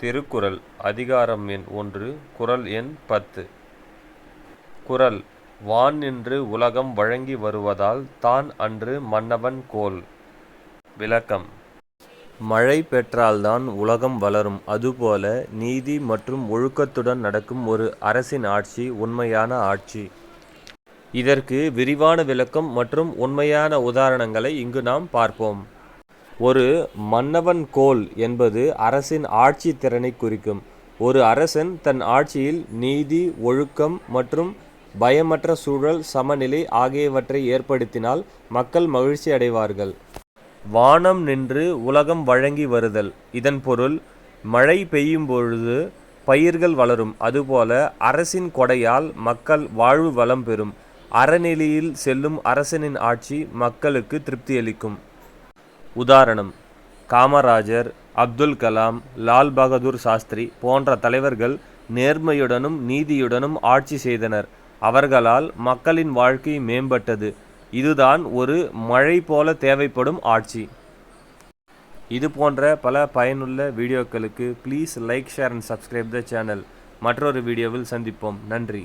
திருக்குறள் அதிகாரம் எண் ஒன்று குறள் எண் பத்து. குறள் வான் நின்று உலகம் வழங்கி வருவதால் தான் அன்று மன்னவன் கோல். விளக்கம். மழை பெற்றால்தான் உலகம் வளரும். அதுபோல நீதி மற்றும் ஒழுக்கத்துடன் நடக்கும் ஒரு அரசின் ஆட்சி உண்மையான ஆட்சி. இதற்கு விரிவான விளக்கம் மற்றும் உண்மையான உதாரணங்களை இங்கு நாம் பார்ப்போம். ஒரு மன்னவன் கோல் என்பது அரசின் ஆட்சி திறனை குறிக்கும். ஒரு அரசன் தன் ஆட்சியில் நீதி ஒழுக்கம் மற்றும் பயமற்ற சூழல் சமநிலை ஆகியவற்றை ஏற்படுத்தினால் மக்கள் மகிழ்ச்சி அடைவார்கள். வானம் நின்று உலகம் வழங்கி வருதல். இதன் பொருள் மழை பெய்யும் பொழுது பயிர்கள் வளரும். அதுபோல அரசின் கொடையால் மக்கள் வாழ்வு வளம் பெறும். அறநிலையில் செல்லும் அரசனின் ஆட்சி மக்களுக்கு திருப்தியளிக்கும் உதாரணம் காமராஜர் அப்துல் கலாம் லால் பகதூர் சாஸ்திரி போன்ற தலைவர்கள் நேர்மையுடனும் நீதியுடனும் ஆட்சி செய்தனர். அவர்களால் மக்களின் வாழ்க்கை மேம்பட்டது. இதுதான் ஒரு மழை போல தேவைப்படும் ஆட்சி. இது போன்ற பல பயனுள்ள வீடியோக்களுக்கு please like share and subscribe the channel மற்றொரு வீடியோவில் சந்திப்போம். நன்றி.